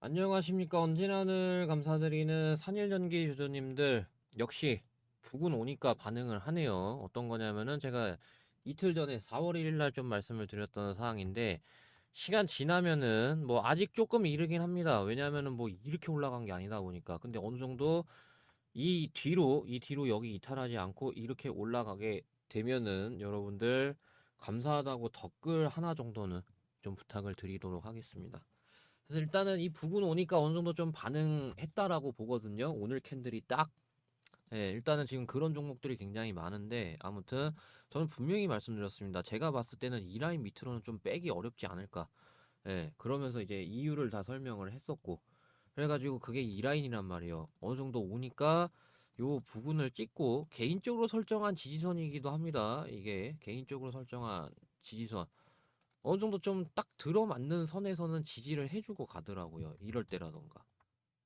안녕하십니까. 언제나늘 감사드리는 산일전기 유저님들. 역시 북은 오니까 반응을 하네요. 어떤 거냐면은 제가 이틀 전에 4월 1일 날 좀 말씀을 드렸던 사항인데 시간 지나면은 뭐 아직 조금 이르긴 합니다. 왜냐하면은 뭐 이렇게 올라간 게 아니다 보니까. 근데 어느 정도 이 뒤로 이 뒤로 여기 이탈하지 않고 이렇게 올라가게 되면은 여러분들 감사하다고 댓글 하나 정도는 좀 부탁을 드리도록 하겠습니다. 그래서 일단은 이 부근 오니까 어느 정도 좀 반응했다라고 보거든요. 오늘 캔들이 딱. 예, 일단은 지금 그런 종목들이 굉장히 많은데 아무튼 저는 분명히 말씀드렸습니다. 제가 봤을 때는 이 라인 밑으로는 좀 빼기 어렵지 않을까. 예, 그러면서 이제 이유를 다 설명을 했었고 그래가지고 그게 이 라인이란 말이에요. 어느 정도 오니까 요 부분을 찍고 개인적으로 설정한 지지선이기도 합니다. 이게 개인적으로 설정한 지지선. 어느 정도 좀 딱 들어맞는 선에서는 지지를 해주고 가더라고요. 이럴 때라던가.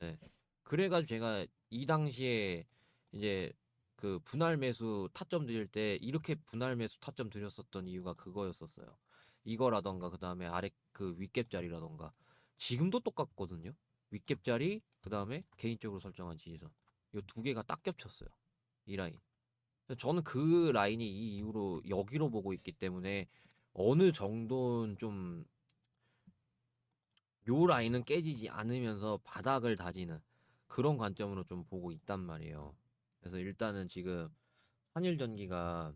네. 그래가지고 제가 이 당시에 이제 그 분할 매수 타점 드릴 때 이렇게 분할 매수 타점 드렸었던 이유가 그거였었어요. 이거라던가 그 다음에 아래 그 윗갭 자리라던가 지금도 똑같거든요. 윗갭 자리 그 다음에 개인적으로 설정한 지지선 이 두 개가 딱 겹쳤어요. 이 라인. 저는 그 라인이 이 이후로 여기로 보고 있기 때문에 어느 정도는 좀 요 라인은 깨지지 않으면서 바닥을 다지는 그런 관점으로 좀 보고 있단 말이에요. 그래서 일단은 지금 한일전기가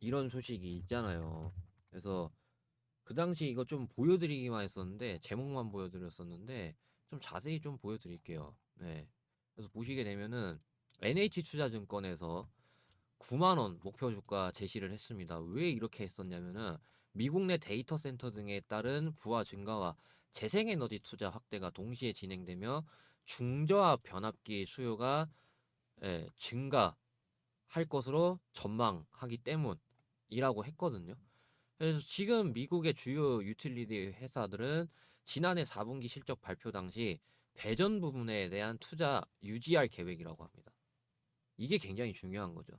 이런 소식이 있잖아요. 그래서 그 당시 이거 좀 보여드리기만 했었는데 제목만 보여드렸었는데 좀 자세히 좀 보여드릴게요. 네. 그래서 보시게 되면은 NH투자증권에서 9만 원 목표 주가 제시를 했습니다. 왜 이렇게 했었냐면은 미국 내 데이터 센터 등에 따른 부하 증가와 재생에너지 투자 확대가 동시에 진행되며 중저압 변압기 수요가 예, 증가할 것으로 전망하기 때문이라고 했거든요. 그래서 지금 미국의 주요 유틸리티 회사들은 지난해 4분기 실적 발표 당시 배전 부분에 대한 투자 유지할 계획이라고 합니다. 이게 굉장히 중요한 거죠.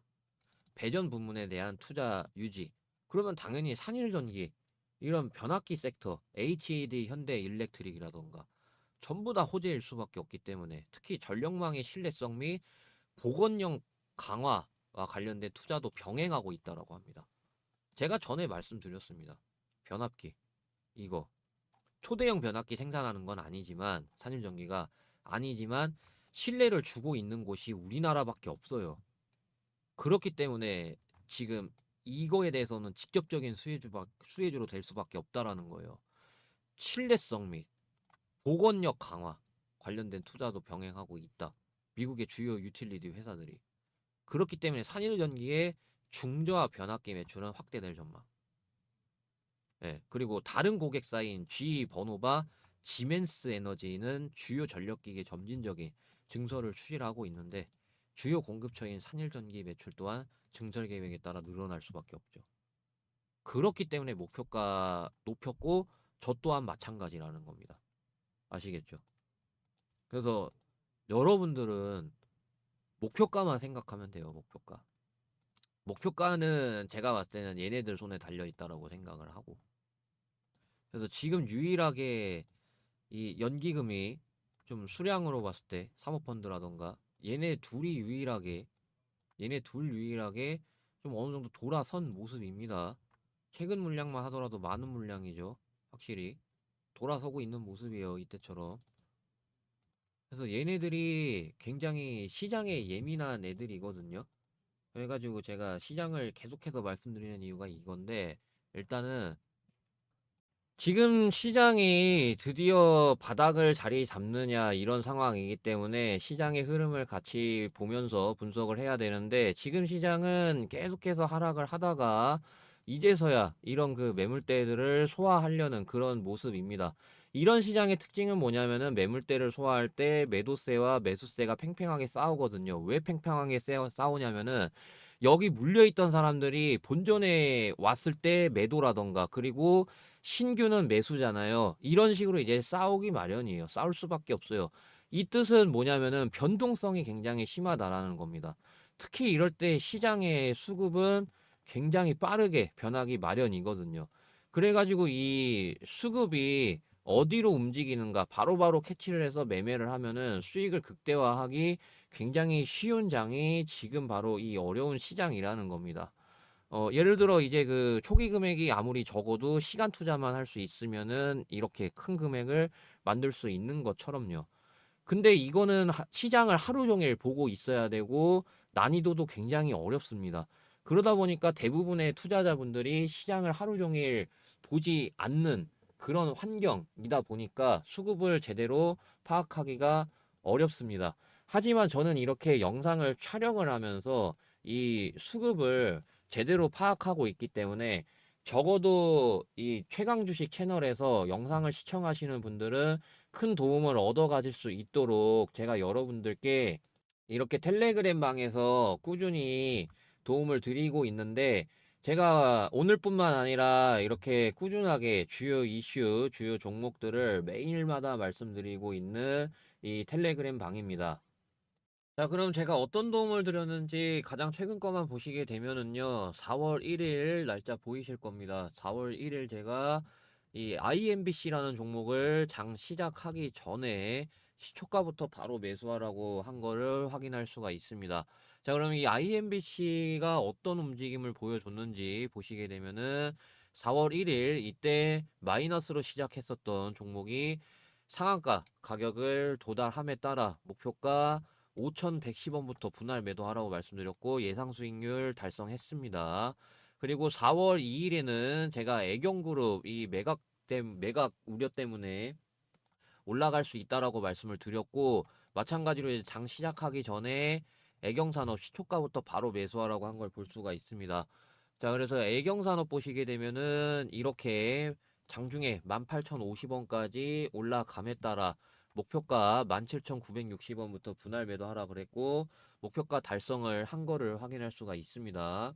배전 부문에 대한 투자 유지. 그러면 당연히 산일전기 이런 변압기 섹터, HED 현대 일렉트릭이라던가 전부 다 호재일 수밖에 없기 때문에 특히 전력망의 신뢰성 및 보건력 강화와 관련된 투자도 병행하고 있다라고 합니다. 제가 전에 말씀드렸습니다. 변압기 이거 초대형 변압기 생산하는 건 아니지만 산일전기가 아니지만 신뢰를 주고 있는 곳이 우리나라밖에 없어요. 그렇기 때문에 지금 이거에 대해서는 직접적인 수혜주 수혜주로 될 수밖에 없다라는 거예요. 신뢰성 및 보건력 강화 관련된 투자도 병행하고 있다. 미국의 주요 유틸리티 회사들이 그렇기 때문에 산일전기의 중저하 변압기 매출은 확대될 전망. 예, 그리고 다른 고객사인 G 버노바 지멘스 에너지는 주요 전력기계 점진적인 증설을 추진하고 있는데 주요 공급처인 산일전기 매출 또한 증설 계획에 따라 늘어날 수밖에 없죠. 그렇기 때문에 목표가 높였고 저 또한 마찬가지라는 겁니다. 아시겠죠? 그래서 여러분들은 목표가만 생각하면 돼요. 목표가. 목표가는 제가 봤을 때는 얘네들 손에 달려 있다라고 생각을 하고. 그래서 지금 유일하게 이 연기금이 좀 수량으로 봤을 때 사모펀드라던가 얘네 둘이 유일하게 얘네 둘 유일하게 좀 어느 정도 돌아선 모습입니다. 최근 물량만 하더라도 많은 물량이죠. 확실히 돌아서고 있는 모습이에요. 이때처럼. 그래서 얘네들이 굉장히 시장에 예민한 애들이거든요. 그래가지고 제가 시장을 계속해서 말씀드리는 이유가 이건데 일단은 지금 시장이 드디어 바닥을 자리 잡느냐 이런 상황이기 때문에 시장의 흐름을 같이 보면서 분석을 해야 되는데 지금 시장은 계속해서 하락을 하다가 이제서야 이런 그 매물대들을 소화하려는 그런 모습입니다. 이런 시장의 특징은 뭐냐면은 매물대를 소화할 때 매도세와 매수세가 팽팽하게 싸우거든요. 왜 팽팽하게 싸우냐면은 여기 물려있던 사람들이 본전에 왔을 때 매도라던가 그리고 신규는 매수잖아요. 이런 식으로 이제 싸우기 마련이에요. 싸울 수밖에 없어요. 이 뜻은 뭐냐면은 변동성이 굉장히 심하다라는 겁니다. 특히 이럴 때 시장의 수급은 굉장히 빠르게 변하기 마련이거든요. 그래가지고 이 수급이 어디로 움직이는가 바로바로 캐치를 해서 매매를 하면은 수익을 극대화하기 굉장히 쉬운 장이 지금 바로 이 어려운 시장이라는 겁니다. 어, 예를 들어 이제 그 초기 금액이 아무리 적어도 시간 투자만 할 수 있으면은 이렇게 큰 금액을 만들 수 있는 것처럼요. 근데 이거는 하- 시장을 하루 종일 보고 있어야 되고 난이도도 굉장히 어렵습니다. 그러다 보니까 대부분의 투자자분들이 시장을 하루 종일 보지 않는 그런 환경이다 보니까 수급을 제대로 파악하기가 어렵습니다. 하지만 저는 이렇게 영상을 촬영을 하면서 이 수급을 제대로 파악하고 있기 때문에 적어도 이 최강 주식 채널에서 영상을 시청하시는 분들은 큰 도움을 얻어 가질 수 있도록 제가 여러분들께 이렇게 텔레그램 방에서 꾸준히 도움을 드리고 있는데 제가 오늘뿐만 아니라 이렇게 꾸준하게 주요 이슈, 주요 종목들을 매일마다 말씀드리고 있는 이 텔레그램 방입니다. 자, 그럼 제가 어떤 도움을 드렸는지 가장 최근 거만 보시게 되면은요, 4월 1일 날짜 보이실 겁니다. 4월 1일 제가 이 IMBC라는 종목을 장 시작하기 전에 시초가부터 바로 매수하라고 한 거를 확인할 수가 있습니다. 자, 그럼 이 IMBC가 어떤 움직임을 보여줬는지 보시게 되면은 4월 1일 이때 마이너스로 시작했었던 종목이 상한가 가격을 도달함에 따라 목표가 5,110원부터 분할 매도하라고 말씀드렸고 예상 수익률 달성했습니다. 그리고 4월 2일에는 제가 애경그룹 이 매각 때 매각 우려 때문에 올라갈 수 있다라고 말씀을 드렸고 마찬가지로 이제 장 시작하기 전에 애경산업 시초가부터 바로 매수하라고 한 걸 볼 수가 있습니다. 자, 그래서 애경산업 보시게 되면은 이렇게 장중에 18,050원까지 올라감에 따라 목표가 17,960원부터 분할 매도하라 그랬고 목표가 달성을 한 거를 확인할 수가 있습니다.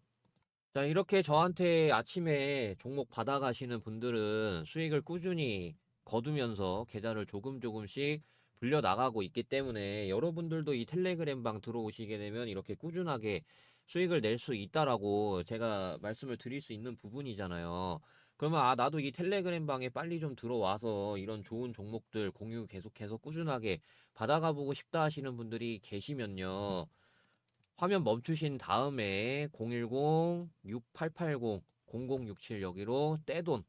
자, 이렇게 저한테 아침에 종목 받아가시는 분들은 수익을 꾸준히 거두면서 계좌를 조금 조금씩 불려 나가고 있기 때문에 여러분들도 이 텔레그램 방 들어오시게 되면 이렇게 꾸준하게 수익을 낼 수 있다라고 제가 말씀을 드릴 수 있는 부분이잖아요. 그러면 아 나도 이 텔레그램 방에 빨리 좀 들어와서 이런 좋은 종목들 공유 계속해서 꾸준하게 받아가 보고 싶다 하시는 분들이 계시면요. 화면 멈추신 다음에 010-6880-0067 여기로 떼돈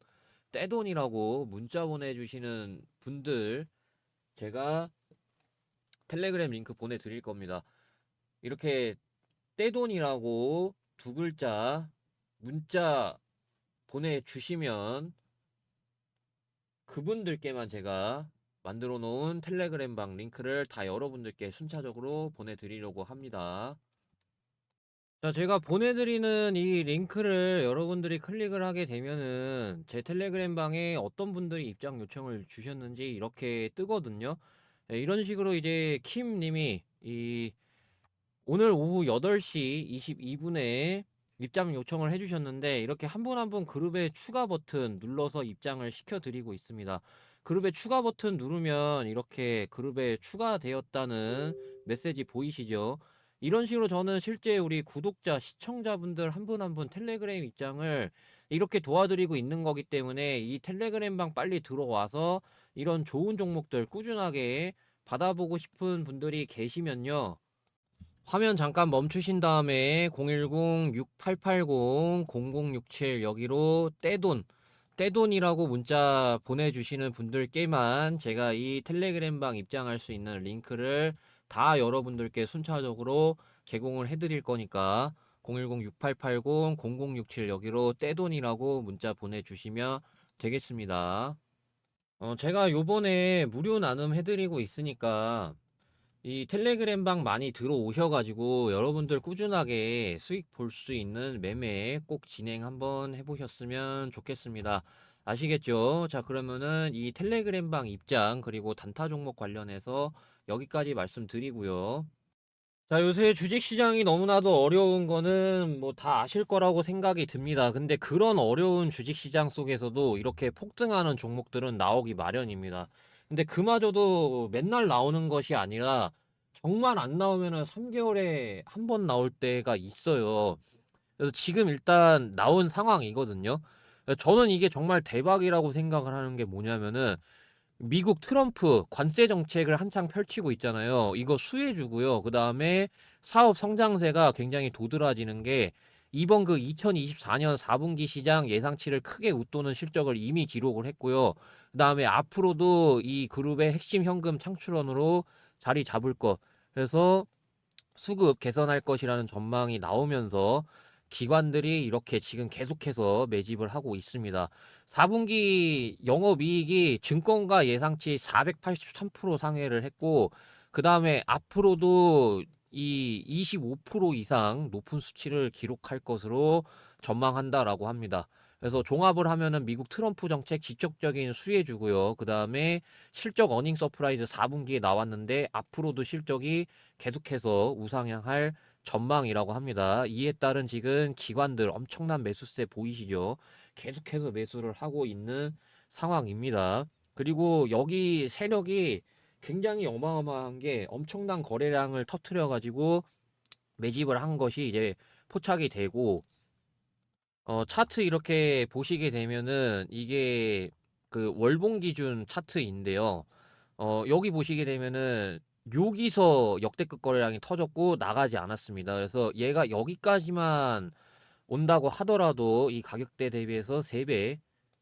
떼돈이라고 문자 보내주시는 분들 제가 텔레그램 링크 보내드릴 겁니다. 이렇게 떼돈이라고 두 글자 문자 보내주시면 그분들께만 제가 만들어 놓은 텔레그램 방 링크를 다 여러분들께 순차적으로 보내드리려고 합니다. 자, 제가 보내드리는 이 링크를 여러분들이 클릭을 하게 되면은 제 텔레그램 방에 어떤 분들이 입장 요청을 주셨는지 이렇게 뜨거든요. 네, 이런 식으로 이제 킴 님이 이 오늘 오후 8시 22분에 입장 요청을 해주셨는데 이렇게 한 분 한 분 그룹에 추가 버튼 눌러서 입장을 시켜드리고 있습니다. 그룹에 추가 버튼 누르면 이렇게 그룹에 추가되었다는 메시지 보이시죠? 이런 식으로 저는 실제 우리 구독자, 시청자분들 한 분 한 분 텔레그램 입장을 이렇게 도와드리고 있는 거기 때문에 이 텔레그램 방 빨리 들어와서 이런 좋은 종목들 꾸준하게 받아보고 싶은 분들이 계시면요. 화면 잠깐 멈추신 다음에 010-6880-0067 여기로 떼돈 떼돈이라고 문자 보내주시는 분들께만 제가 이 텔레그램 방 입장할 수 있는 링크를 다 여러분들께 순차적으로 제공을 해드릴 거니까 010-6880-0067 여기로 떼돈이라고 문자 보내주시면 되겠습니다. 어, 제가 요번에 무료 나눔 해드리고 있으니까 이 텔레그램 방 많이 들어오셔가지고 여러분들 꾸준하게 수익 볼 수 있는 매매 꼭 진행 한번 해보셨으면 좋겠습니다. 아시겠죠? 자, 그러면은 이 텔레그램 방 입장 그리고 단타 종목 관련해서 여기까지 말씀드리고요. 자, 요새 주식 시장이 너무나도 어려운 거는 뭐 다 아실 거라고 생각이 듭니다. 근데 그런 어려운 주식 시장 속에서도 이렇게 폭등하는 종목들은 나오기 마련입니다. 근데 그마저도 맨날 나오는 것이 아니라 정말 안 나오면은 3개월에 한 번 나올 때가 있어요. 그래서 지금 일단 나온 상황이거든요. 저는 이게 정말 대박이라고 생각을 하는 게 뭐냐면은 미국 트럼프 관세 정책을 한창 펼치고 있잖아요. 이거 수혜주고요. 그 다음에 사업 성장세가 굉장히 도드라지는 게 이번 그 2024년 4분기 시장 예상치를 크게 웃도는 실적을 이미 기록을 했고요. 그 다음에 앞으로도 이 그룹의 핵심 현금 창출원으로 자리 잡을 것. 그래서 수급 개선할 것이라는 전망이 나오면서 기관들이 이렇게 지금 계속해서 매집을 하고 있습니다. 4분기 영업이익이 증권가 예상치 483% 상회를 했고, 그 다음에 앞으로도 이 25% 이상 높은 수치를 기록할 것으로 전망한다라고 합니다. 그래서 종합을 하면은 미국 트럼프 정책 지적적인 수혜주고요. 그 다음에 실적 어닝 서프라이즈 4분기에 나왔는데 앞으로도 실적이 계속해서 우상향할 전망이라고 합니다. 이에 따른 지금 기관들 엄청난 매수세 보이시죠? 계속해서 매수를 하고 있는 상황입니다. 그리고 여기 세력이 굉장히 어마어마한 게 엄청난 거래량을 터트려 가지고 매집을 한 것이 이제 포착이 되고 어 차트 이렇게 보시게 되면은 이게 그 월봉 기준 차트인데요. 어 여기 보시게 되면은 여기서 역대급 거래량이 터졌고 나가지 않았습니다. 그래서 얘가 여기까지만 온다고 하더라도 이 가격대 대비해서 3배,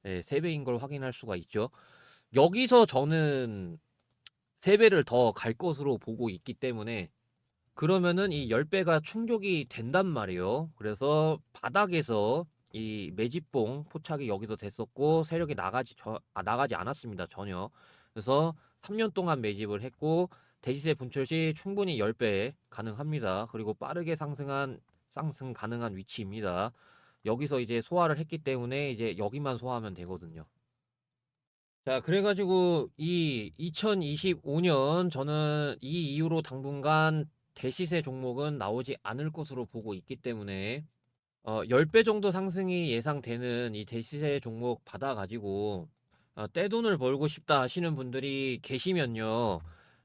예, 3배인 걸 확인할 수가 있죠. 여기서 저는 3배를 더 갈 것으로 보고 있기 때문에 그러면은 이 10배가 충족이 된단 말이에요. 그래서 바닥에서 이 매집봉 포착이 여기서 됐었고 세력이 나가지 저, 아, 나가지 않았습니다. 전혀. 그래서 3년 동안 매집을 했고 대시세 분출 시 충분히 10배 가능합니다. 그리고 빠르게 상승한 상승 가능한 위치입니다. 여기서 이제 소화를 했기 때문에 이제 여기만 소화하면 되거든요. 자, 그래가지고 이 2025년 저는 이 이후로 당분간 대시세 종목은 나오지 않을 것으로 보고 있기 때문에 어, 10배 정도 상승이 예상되는 이 대시세 종목 받아가지고 어, 떼돈을 벌고 싶다 하시는 분들이 계시면요.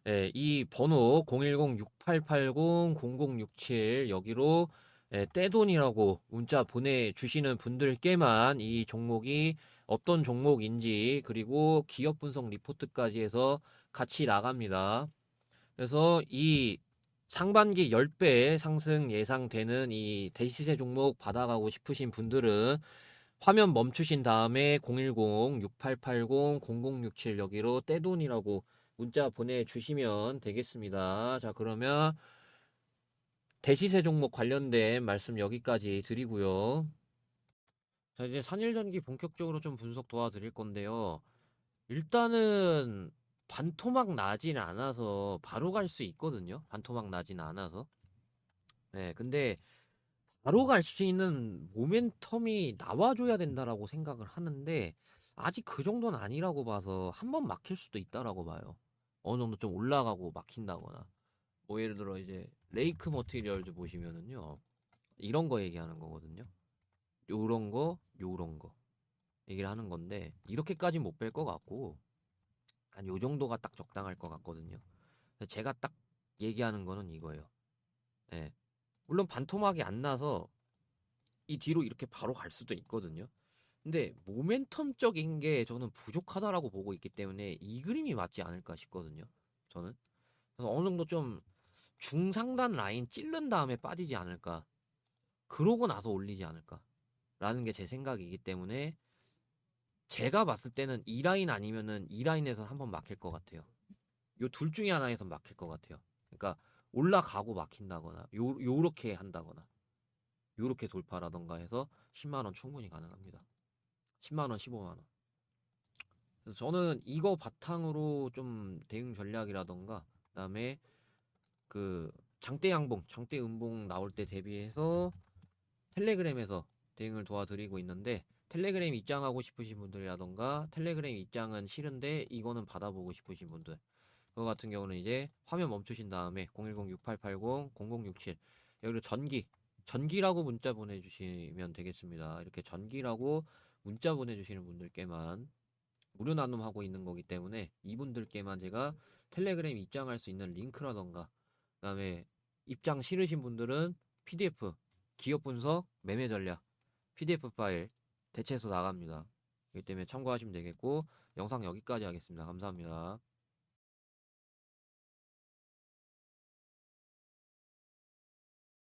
예, 이 번호 010-6880-0067 여기로 예, 떼돈이라고 문자 보내주시는 분들께만 이 종목이 어떤 종목인지 그리고 기업 분석 리포트까지 해서 같이 나갑니다. 그래서 이 상반기 10배 상승 예상되는 이 대시세 종목 받아가고 싶으신 분들은 화면 멈추신 다음에 010-6880-0067 여기로 떼돈이라고 문자 보내주시면 되겠습니다. 자, 그러면 대시세 종목 관련된 말씀 여기까지 드리고요. 자, 이제 산일전기 본격적으로 좀 분석 도와드릴 건데요. 일단은 반토막 나진 않아서 바로 갈 수 있거든요. 반토막 나진 않아서. 네, 근데 바로 갈 수 있는 모멘텀이 나와줘야 된다라고 생각을 하는데 아직 그 정도는 아니라고 봐서 한 번 막힐 수도 있다라고 봐요. 어느 정도 좀 올라가고 막힌다거나. 뭐 예를 들어 이제 레이크 머티리얼즈 보시면은요. 이런 거 얘기하는 거거든요. 요런 거, 요런 거 얘기를 하는 건데 이렇게까지 못 뺄 것 같고 한 요 정도가 딱 적당할 것 같거든요. 제가 딱 얘기하는 거는 이거예요. 예. 물론 반토막이 안 나서 이 뒤로 이렇게 바로 갈 수도 있거든요. 근데 모멘텀적인 게 저는 부족하다라고 보고 있기 때문에 이 그림이 맞지 않을까 싶거든요. 저는. 그래서 어느 정도 좀 중상단 라인 찌른 다음에 빠지지 않을까. 그러고 나서 올리지 않을까. 라는 게 제 생각이기 때문에 제가 봤을 때는 이 라인 아니면은 이 라인에서 한번 막힐 것 같아요. 요 둘 중에 하나에서 막힐 것 같아요. 그러니까 올라가고 막힌다거나 요 요렇게 한다거나 요렇게 돌파라던가 해서 10만 원 충분히 가능합니다. 10만 원, 15만 원. 그래서 저는 이거 바탕으로 좀 대응 전략이라던가 그다음에 그 장대 양봉, 장대 음봉 나올 때 대비해서 텔레그램에서 대응을 도와드리고 있는데 텔레그램 입장하고 싶으신 분들이라던가 텔레그램 입장은 싫은데 이거는 받아보고 싶으신 분들 그거 같은 경우는 이제 화면 멈추신 다음에 010-6880-0067 여기로 전기 전기라고 문자 보내주시면 되겠습니다. 이렇게 전기라고 문자 보내주시는 분들께만 무료 나눔하고 있는 거기 때문에 이분들께만 제가 텔레그램 입장할 수 있는 링크라던가 그 다음에 입장 싫으신 분들은 PDF 기업 분석 매매 전략 PDF 파일 대체해서 나갑니다. 그렇기 때문에 참고하시면 되겠고 영상 여기까지 하겠습니다. 감사합니다.